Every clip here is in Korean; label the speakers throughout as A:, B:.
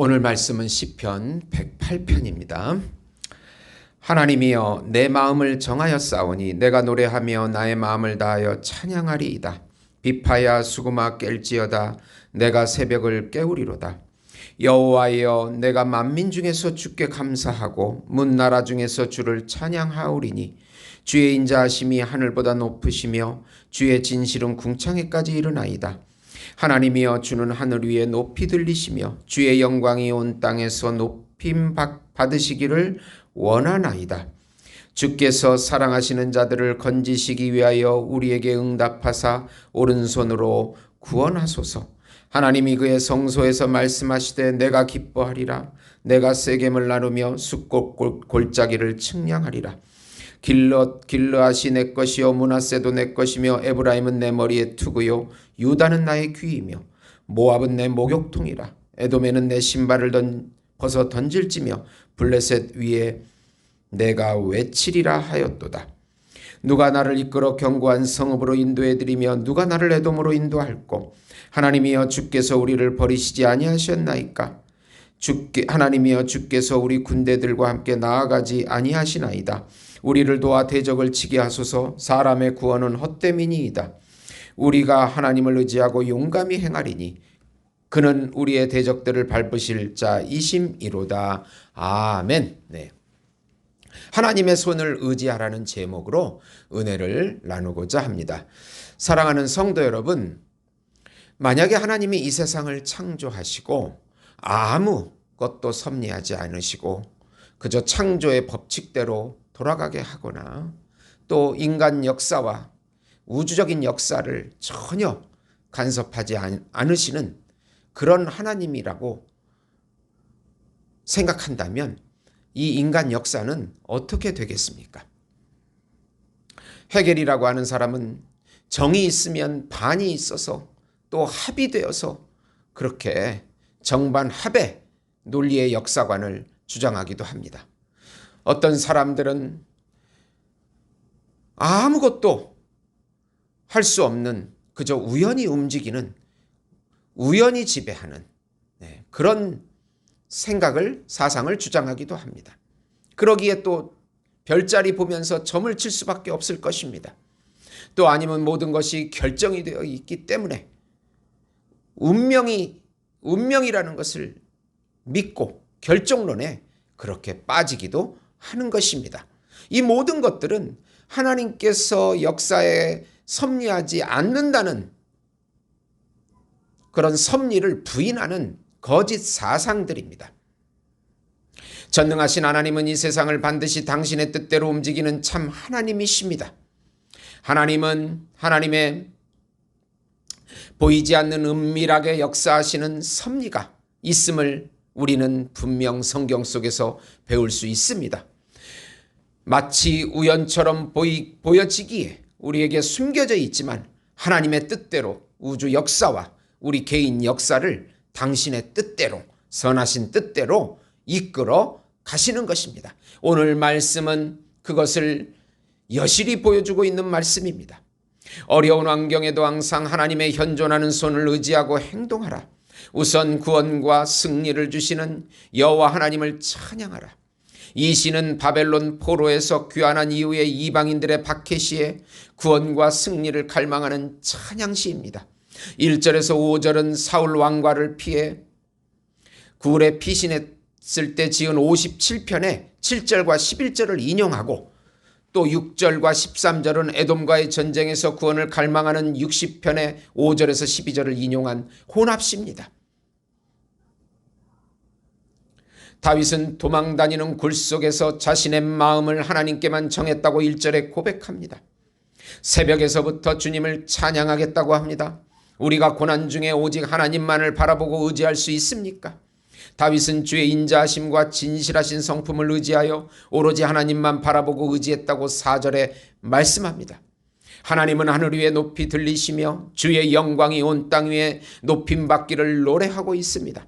A: 오늘 말씀은 시편 108편입니다. 하나님이여 내 마음을 정하여 싸우니 내가 노래하며 나의 마음을 다하여 찬양하리이다. 비파야 수구마 깰지어다 내가 새벽을 깨우리로다. 여호와여 내가 만민 중에서 주께 감사하고 문나라 중에서 주를 찬양하오리니 주의 인자하심이 하늘보다 높으시며 주의 진실은 궁창에까지 이르나이다. 하나님이여 주는 하늘 위에 높이 들리시며 주의 영광이 온 땅에서 높임 받으시기를 원하나이다. 주께서 사랑하시는 자들을 건지시기 위하여 우리에게 응답하사 오른손으로 구원하소서. 하나님이 그의 성소에서 말씀하시되 내가 기뻐하리라. 내가 세겜을 나누며 숫꽃 골짜기를 측량하리라. 길러 길르앗이 내 것이요 문하세도 내 것이며 에브라임은 내 머리에 투구요 유다는 나의 귀이며 모압은 내 목욕통이라 에돔에는 내 신발을 던, 벗어 던질지며 블레셋 위에 내가 외치리라 하였도다. 누가 나를 이끌어 견고한 성읍으로 인도해 드리며 누가 나를 에돔으로 인도할꼬 하나님이여 주께서 우리를 버리시지 아니하셨나이까 주께 하나님이여 주께서 우리 군대들과 함께 나아가지 아니하시나이다. 우리를 도와 대적을 치게 하소서 사람의 구원은 헛됨이니이다. 우리가 하나님을 의지하고 용감히 행하리니 그는 우리의 대적들을 밟으실 자이심이로다. 아멘. 네. 하나님의 손을 의지하라는 제목으로 은혜를 나누고자 합니다. 사랑하는 성도 여러분, 만약에 하나님이 이 세상을 창조하시고 아무 것도 섭리하지 않으시고 그저 창조의 법칙대로 돌아가게 하거나 또 인간 역사와 우주적인 역사를 전혀 간섭하지 않으시는 그런 하나님이라고 생각한다면 이 인간 역사는 어떻게 되겠습니까? 해겔이라고 하는 사람은 정이 있으면 반이 있어서 또 합이 되어서 그렇게 정반합의 논리의 역사관을 주장하기도 합니다. 어떤 사람들은 아무것도 할 수 없는 그저 우연히 움직이는 우연히 지배하는 네, 그런 생각을 사상을 주장하기도 합니다. 그러기에 또 별자리 보면서 점을 칠 수밖에 없을 것입니다. 또 아니면 모든 것이 결정이 되어 있기 때문에 운명이 운명이라는 것을 믿고 결정론에 그렇게 빠지기도 하는 것입니다. 이 모든 것들은 하나님께서 역사에 섭리하지 않는다는 그런 섭리를 부인하는 거짓 사상들입니다. 전능하신 하나님은 이 세상을 반드시 당신의 뜻대로 움직이는 참 하나님이십니다. 하나님은 하나님의 보이지 않는 은밀하게 역사하시는 섭리가 있음을 우리는 분명 성경 속에서 배울 수 있습니다. 마치 우연처럼 보이, 보여지기에 우리에게 숨겨져 있지만 하나님의 뜻대로 우주 역사와 우리 개인 역사를 당신의 뜻대로 선하신 뜻대로 이끌어 가시는 것입니다. 오늘 말씀은 그것을 여실히 보여주고 있는 말씀입니다. 어려운 환경에도 항상 하나님의 현존하는 손을 의지하고 행동하라. 우선 구원과 승리를 주시는 여호와 하나님을 찬양하라. 이 시는 바벨론 포로에서 귀환한 이후에 이방인들의 박해시에 구원과 승리를 갈망하는 찬양시입니다. 1절에서 5절은 사울 왕과를 피해 굴에 피신했을 때 지은 57편의 7절과 11절을 인용하고 또 6절과 13절은 에돔과의 전쟁에서 구원을 갈망하는 60편의 5절에서 12절을 인용한 혼합시입니다. 다윗은 도망 다니는 굴 속에서 자신의 마음을 하나님께만 정했다고 1절에 고백합니다. 새벽에서부터 주님을 찬양하겠다고 합니다. 우리가 고난 중에 오직 하나님만을 바라보고 의지할 수 있습니까? 다윗은 주의 인자하심과 진실하신 성품을 의지하여 오로지 하나님만 바라보고 의지했다고 4절에 말씀합니다. 하나님은 하늘 위에 높이 들리시며 주의 영광이 온 땅 위에 높임 받기를 노래하고 있습니다.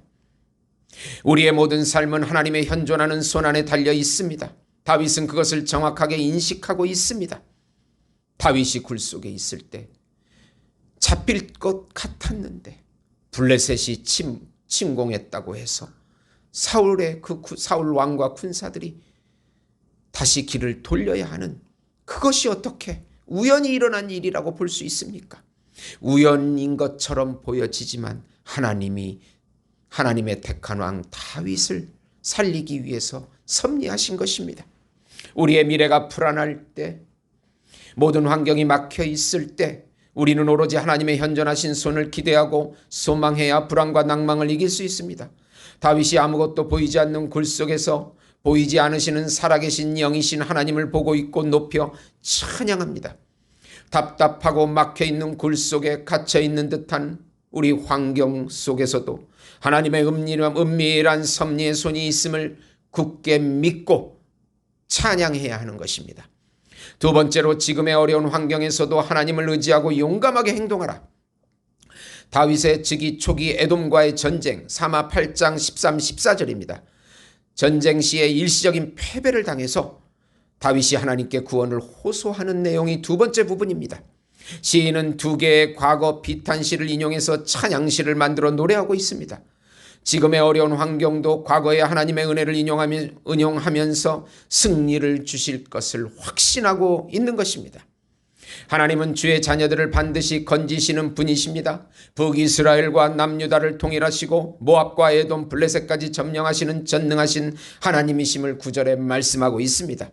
A: 우리의 모든 삶은 하나님의 현존하는 손 안에 달려 있습니다. 다윗은 그것을 정확하게 인식하고 있습니다. 다윗이 굴 속에 있을 때 잡힐 것 같았는데 블레셋이 침, 침공했다고 해서 사울의 그 구- 사울 왕과 군사들이 다시 길을 돌려야 하는 그것이 어떻게 우연히 일어난 일이라고 볼 수 있습니까? 우연인 것처럼 보여지지만 하나님이 하나님의 택한 왕 다윗을 살리기 위해서 섭리하신 것입니다. 우리의 미래가 불안할 때 모든 환경이 막혀 있을 때 우리는 오로지 하나님의 현존하신 손을 기대하고 소망해야 불안과 낭망을 이길 수 있습니다. 다윗이 아무것도 보이지 않는 굴 속에서 보이지 않으시는 살아계신 영이신 하나님을 보고 있고 높여 찬양합니다. 답답하고 막혀 있는 굴 속에 갇혀 있는 듯한 우리 환경 속에서도 하나님의 은밀한, 은밀한 섭리의 손이 있음을 굳게 믿고 찬양해야 하는 것입니다. 두 번째로 지금의 어려운 환경에서도 하나님을 의지하고 용감하게 행동하라. 다윗의 즉위 초기 에돔과의 전쟁 사마 8장 13, 14절입니다. 전쟁 시에 일시적인 패배를 당해서 다윗이 하나님께 구원을 호소하는 내용이 두 번째 부분입니다. 시인은 두 개의 과거 비탄시를 인용해서 찬양시를 만들어 노래하고 있습니다. 지금의 어려운 환경도 과거의 하나님의 은혜를 인용하며, 은용하면서 승리를 주실 것을 확신하고 있는 것입니다. 하나님은 주의 자녀들을 반드시 건지시는 분이십니다. 북이스라엘과 남유다를 통일하시고 모압과 에돔 블레셋까지 점령하시는 전능하신 하나님이심을 구절에 말씀하고 있습니다.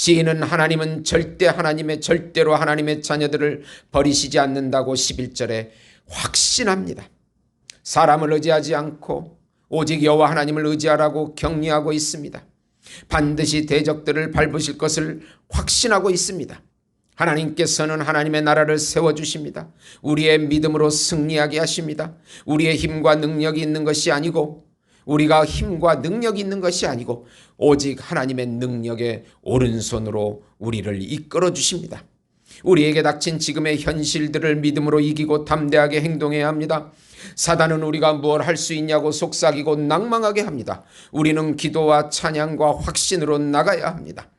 A: 시인은 하나님은 절대 하나님의 절대로 하나님의 자녀들을 버리시지 않는다고 11절에 확신합니다. 사람을 의지하지 않고 오직 여호와 하나님을 의지하라고 격려하고 있습니다. 반드시 대적들을 밟으실 것을 확신하고 있습니다. 하나님께서는 하나님의 나라를 세워주십니다. 우리의 믿음으로 승리하게 하십니다. 우리의 힘과 능력이 있는 것이 아니고 우리가 힘과 능력이 있는 것이 아니고 오직 하나님의 능력의 오른손으로 우리를 이끌어 주십니다. 우리에게 닥친 지금의 현실들을 믿음으로 이기고 담대하게 행동해야 합니다. 사단은 우리가 무엇 할 수 있냐고 속삭이고 낭망하게 합니다. 우리는 기도와 찬양과 확신으로 나가야 합니다.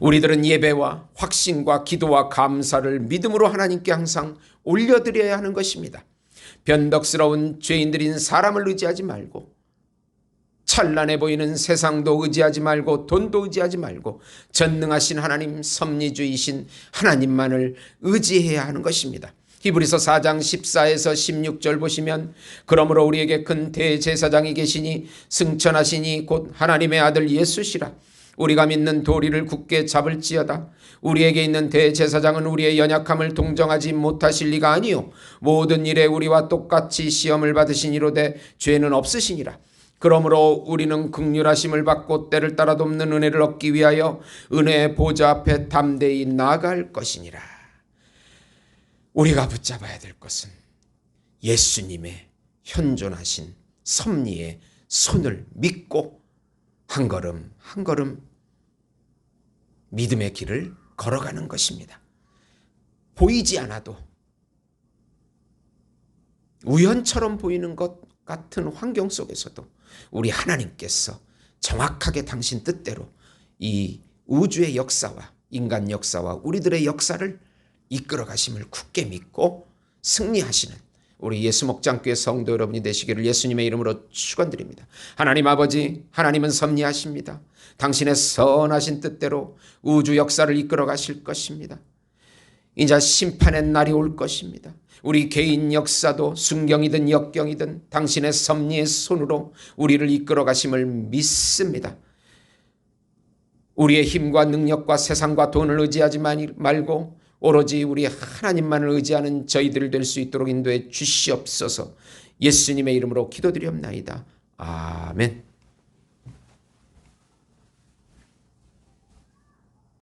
A: 우리들은 예배와 확신과 기도와 감사를 믿음으로 하나님께 항상 올려드려야 하는 것입니다. 변덕스러운 죄인들인 사람을 의지하지 말고 찬란해 보이는 세상도 의지하지 말고 돈도 의지하지 말고 전능하신 하나님 섭리주이신 하나님만을 의지해야 하는 것입니다. 히브리서 4장 14에서 16절 보시면 그러므로 우리에게 큰 대제사장이 계시니 승천하시니 곧 하나님의 아들 예수시라 우리가 믿는 도리를 굳게 잡을지어다. 우리에게 있는 대제사장은 우리의 연약함을 동정하지 못하실 리가 아니요 모든 일에 우리와 똑같이 시험을 받으시니로되 죄는 없으시니라. 그러므로 우리는 극률하심을 받고 때를 따라 돕는 은혜를 얻기 위하여 은혜의 보좌 앞에 담대히 나아갈 것이니라. 우리가 붙잡아야 될 것은 예수님의 현존하신 섭리의 손을 믿고 한 걸음 한 걸음 믿음의 길을 걸어가는 것입니다. 보이지 않아도 우연처럼 보이는 것 같은 환경 속에서도 우리 하나님께서 정확하게 당신 뜻대로 이 우주의 역사와 인간 역사와 우리들의 역사를 이끌어 가심을 굳게 믿고 승리하시는 우리 예수 목장교회 성도 여러분이 되시기를 예수님의 이름으로 축원드립니다. 하나님 아버지, 하나님은 섭리하십니다. 당신의 선하신 뜻대로 우주 역사를 이끌어 가실 것입니다. 이제 심판의 날이 올 것입니다. 우리 개인 역사도 순경이든 역경이든 당신의 섭리의 손으로 우리를 이끌어 가심을 믿습니다. 우리의 힘과 능력과 세상과 돈을 의지하지 말고 오로지 우리 하나님만을 의지하는 저희들 될 수 있도록 인도해 주시옵소서. 예수님의 이름으로 기도드리옵나이다. 아멘.